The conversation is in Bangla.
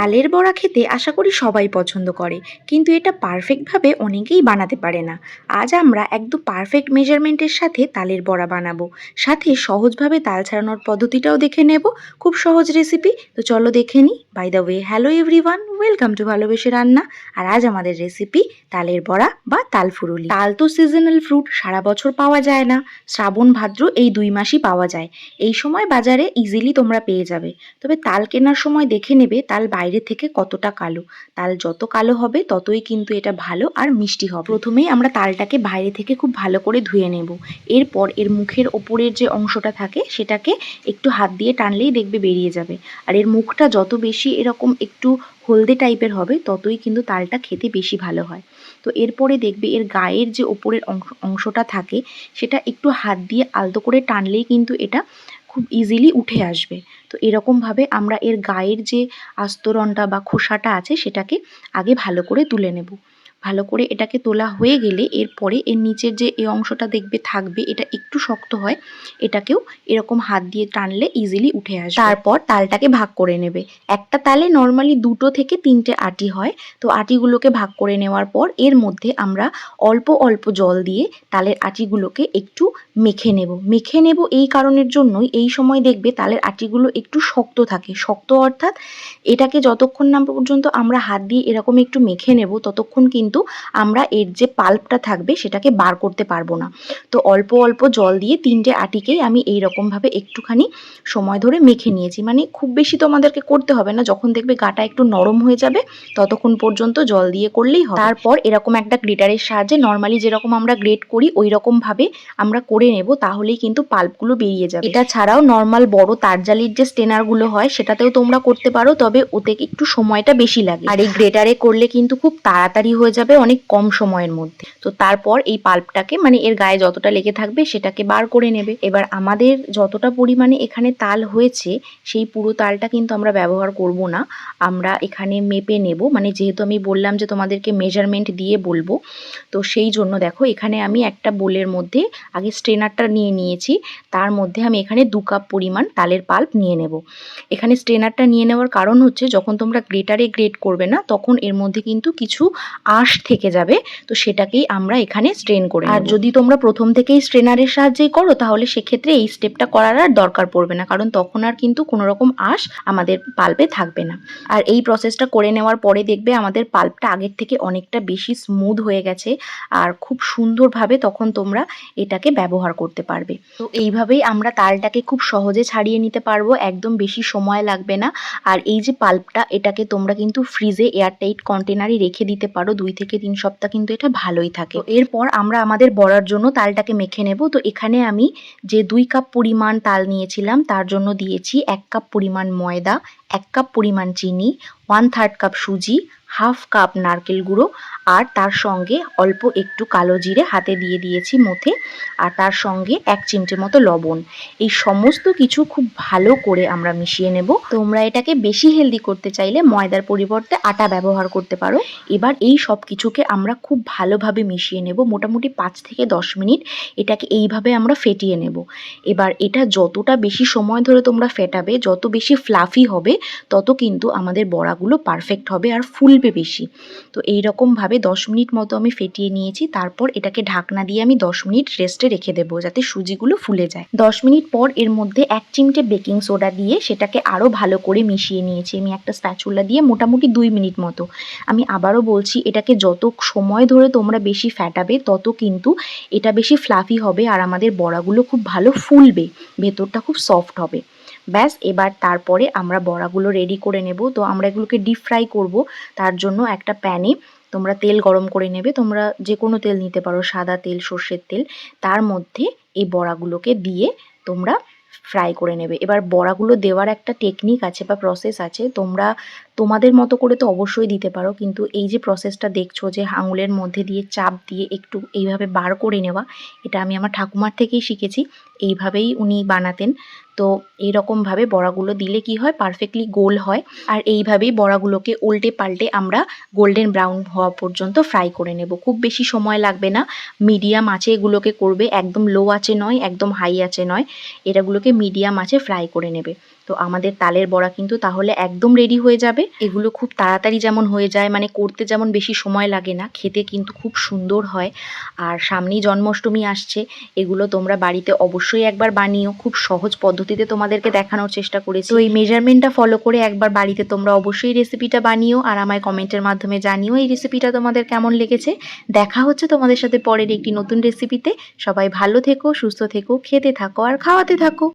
তালের বড়া খেতে আশা করি সবাই পছন্দ করে, কিন্তু এটা পারফেক্টভাবে অনেকেই বানাতে পারে না। আজ আমরা একদম পারফেক্ট মেজারমেন্টের সাথে তালের বড়া বানাবো। সাথে সহজভাবে তাল ছাড়ানোর পদ্ধতিটাও দেখে নেব। খুব সহজ রেসিপি তো চলো দেখে নিই by the way hello everyone welcome to ভালোবেসে রান্না। আর আজ আমাদের রেসিপি তালের বড়া বা তাল ফুরুলি। তাল তো সিজনাল ফ্রুট সারা বছর পাওয়া যায় না। শ্রাবণ ভাদ্র এই দুই মাসই পাওয়া যায়। এই সময় বাজারে ইজিলি তোমরা পেয়ে যাবে। তবে তাল কেনার সময় দেখে নেবে, তাল বাইরে থেকে কতটা কালো। তাল যত কালো হবে, ততই কিন্তু এটা ভালো আর মিষ্টি হবে। প্রথমেই আমরা তালটাকে বাইরে থেকে খুব ভালো করে ধুয়ে নেব। এরপর এর মুখের ওপরের যে অংশটা থাকে, সেটাকে একটু হাত দিয়ে টানলেই দেখবে বেরিয়ে যাবে। আর এর মুখটা যত বেশি এরকম একটু হলদে টাইপের হবে, ততই কিন্তু তালটা খেতে বেশি ভালো হয়। তো এরপরে দেখবে এর গায়ের যে ওপরের অংশ, অংশটা থাকে, সেটা একটু হাত দিয়ে আলতো করে টানলেই কিন্তু এটা খুব ইজিলি উঠে আসবে। তো এরকমভাবে আমরা এর গায়ের যে আস্তরণটা বা খোসাটা আছে, সেটাকে আগে ভালো করে তুলে নেব। ভালো করে এটাকে তোলা হয়ে গেলে এরপরে এর নিচের যে এই অংশটা দেখবে থাকবে, এটা একটু শক্ত হয়, এটাকেও এরকম হাত দিয়ে টানলে ইজিলি উঠে আসবে। তারপর তালটাকে ভাগ করে নেবে। একটা তালে নর্মালি দুটো থেকে তিনটে আটি হয়, তো আটিগুলোকে ভাগ করে নেওয়ার পর এর মধ্যে আমরা অল্প অল্প জল দিয়ে তালের আটিগুলোকে একটু মেখে নেব। মেখে নেব এই কারণের জন্যই এই সময় দেখবে তালের আটিগুলো একটু শক্ত থাকে। শক্ত অর্থাৎ এটাকে যতক্ষণ না পর্যন্ত আমরা হাত দিয়ে এরকম একটু মেখে নেব, ততক্ষণ কিন্তু আমরা এর যে পাল্পটা থাকবে সেটাকে বার করতে পারব না। তো অল্প অল্প জল দিয়ে তিনটে আটিকেই আমি এই রকমভাবে একটুখানি সময় ধরে মেখে নিয়েছি। মানে খুব বেশি তো আমাদেরকে করতে হবে না। যখন দেখবে গাটা একটু নরম হয়ে যাবে, ততক্ষণ পর্যন্ত জল দিয়ে করলেই হবে। তারপর এরকম একটা গ্রেটারের সাহায্যে নর্মালি যেরকম আমরা গ্রেট করি ওই রকম ভাবে আমরা করে নেব, তাহলেই কিন্তু পাল্পগুলো বেরিয়ে যাবে। এটা ছাড়াও নর্মাল বড় তারজালির যে স্টেনারগুলো হয়, সেটাতেও তোমরা করতে পারো, তবে ওতে একটু সময়টা বেশি লাগে। আর এই গ্রেটারে করলে কিন্তু খুব তাড়াতাড়ি হয়ে যাবে অনেক কম সময়ের মধ্যে। তো তারপর এই পাল্পটাকে মানে এর গায়ে যতটা লেগে থাকবে সেটাকে বার করে নেবে। এবার আমাদের যতটা পরিমাণে এখানে তাল হয়েছে, সেই পুরো তালটা কিন্তু আমরা ব্যবহার করব না। আমরা এখানে মেপে নেব। মানে যেহেতু আমি বললাম যে তোমাদেরকে মেজারমেন্ট দিয়ে বলব, তো সেই জন্য দেখো এখানে আমি একটা বোলের মধ্যে আগে স্ট্রেনারটা নিয়ে নিয়েছি। তার মধ্যে আমি এখানে দু কাপ পরিমাণ তালের পাল্প নিয়ে নেব। এখানে স্ট্রেনারটা নিয়ে নেওয়ার কারণ হচ্ছে, যখন তোমরা গ্রেটারে গ্রেট করবে না, তখন এর মধ্যে কিন্তু কিছু আঁশ থেকে যাবে তো সেটাকেই আমরা এখানে স্ট্রেন করে আর যদি তোমরা প্রথম থেকেই স্ট্রেনারের সাহায্যেই করো তাহলে সেক্ষেত্রে এই স্টেপটা করার আর দরকার পড়বে না কারণ তখন আর কিন্তু কোনো রকম আঁশ আমাদের পাল্পে থাকবে না। আর এই প্রসেসটা করে নেওয়ার পরে দেখবে আমাদের পাল্পটা আগের থেকে অনেকটা বেশি স্মুথ হয়ে গেছে আর খুব সুন্দরভাবে তখন তোমরা এটাকে ব্যবহার করতে পারবে। তো এইভাবেই আমরা তালটাকে খুব সহজে ছাড়িয়ে নিতে পারব একদম বেশি সময় লাগবে না। আর এই যে পাল্পটা এটাকে তোমরা কিন্তু ফ্রিজে এয়ারটাইট কন্টেনারে রেখে দিতে পারো দুই থেকে তিন সপ্তাহ কিন্তু এটা ভালোই থাকে। এরপর আমরা আমাদের বড়ার জন্য তালটাকে মেখে নেব। তো এখানে আমি যে দুই কাপ পরিমাণ তাল নিয়েছিলাম, তার জন্য দিয়েছি এক কাপ পরিমাণ ময়দা, এক কাপ পরিমাণ চিনি ওয়ান থার্ড কাপ সুজি হাফ কাপ নারকেল গুঁড়ো আর তার সঙ্গে অল্প একটু কালো জিরে হাতে দিয়ে দিয়েছি মথে আর তার সঙ্গে এক চিমটে মতো লবণ। এই সমস্ত কিছু খুব ভালো করে আমরা মিশিয়ে নেব। তোমরা এটাকে বেশি হেলদি করতে চাইলে ময়দার পরিবর্তে আটা ব্যবহার করতে পারো। এবার এই সব কিছুকে আমরা খুব ভালোভাবে মিশিয়ে নেব মোটামুটি পাঁচ থেকে দশ মিনিট। এটাকে এইভাবে আমরা ফেটিয়ে নেব। এবার এটা যতটা বেশি সময় ধরে তোমরা ফেটাবে, যত বেশি ফ্লাফি হবে, তত কিন্তু আমাদের বড়াগুলো পারফেক্ট হবে আর ফুলবে বেশি। তো এই রকমভাবে দশ মিনিট মতো আমি ফেটিয়ে নিয়েছি, তারপর এটাকে ঢাকনা দিয়ে আমি দশ মিনিট রেস্টে রেখে দেবো যাতে সুজিগুলো ফুলে যায়। দশ মিনিট পর এর মধ্যে এক চিমটে বেকিং সোডা দিয়ে সেটাকে আরও ভালো করে মিশিয়ে নিয়েছি। আমি একটা স্প্যাচুলা দিয়ে মোটামুটি দুই মিনিট মতো। আমি আবারও বলছি, এটাকে যত সময় ধরে তোমরা বেশি ফ্যাটাবে তত কিন্তু এটা বেশি ফ্লাফি হবে আর আমাদের বড়াগুলো খুব ভালো ফুলবে, ভেতরটা খুব সফট হবে। ব্যাস, এবার তারপরে আমরা বড়াগুলো রেডি করে নেব। তো আমরা এগুলোকে ডিপ ফ্রাই করব। তার জন্য একটা প্যানে তোমরা তেল গরম করে নেবে। তোমরা যে কোনো তেল নিতে পারো, সাদা তেল, সর্ষের তেল। তার মধ্যে এই বড়াগুলোকে দিয়ে তোমরা ফ্রাই করে নেবে। এবার বড়াগুলো দেওয়ার একটা টেকনিক আছে বা প্রসেস আছে। তোমরা তোমাদের মতো করে তো অবশ্যই দিতে পারো, কিন্তু এই যে প্রসেসটা দেখছ যে আঙুলের মধ্যে দিয়ে চাপ দিয়ে একটু এইভাবে বার করে নেওয়া, এটা আমি আমার ঠাকুমার থেকেই শিখেছি, এইভাবেই উনি বানাতেন। তো এইরকমভাবে বড়াগুলো দিলে কি হয়? পারফেক্টলি গোল হয়। আর এইভাবেই বড়াগুলোকে উল্টে পাল্টে আমরা গোল্ডেন ব্রাউন হওয়া পর্যন্ত ফ্রাই করে নেব। খুব বেশি সময় লাগবে না। মিডিয়াম আছে এগুলোকে করবে, একদম লো আছে নয়, একদম হাই আছে নয়। এটাগুলোকে মিডিয়াম আছে ফ্রাই করে নেবে। তো আমাদের তালের বড়া কিন্তু তাহলে একদম রেডি হয়ে যাবে। এগুলো খুব তাড়াতাড়ি যেমন হয়ে যায় মানে করতে যেমন বেশি সময় লাগে না, খেতে কিন্তু খুব সুন্দর হয়। আর সামনেই জন্মাষ্টমী আসছে, এগুলো তোমরা বাড়িতে অবশ্যই একবার বানিও। খুব সহজ পদ্ধতিতে তোমাদেরকে দেখানোর চেষ্টা করেছি। তো এই মেজারমেন্টটা ফলো করে একবার বাড়িতে তোমরা অবশ্যই রেসিপিটা বানিও আর আমায় কমেন্টের মাধ্যমে জানিও এই রেসিপিটা তোমাদের কেমন লেগেছে। দেখা হচ্ছে তোমাদের সাথে পরের একটি নতুন রেসিপিতে সবাই ভালো থেকো, সুস্থ থেকো, খেতে থাকো আর খাওয়াতে থাকো।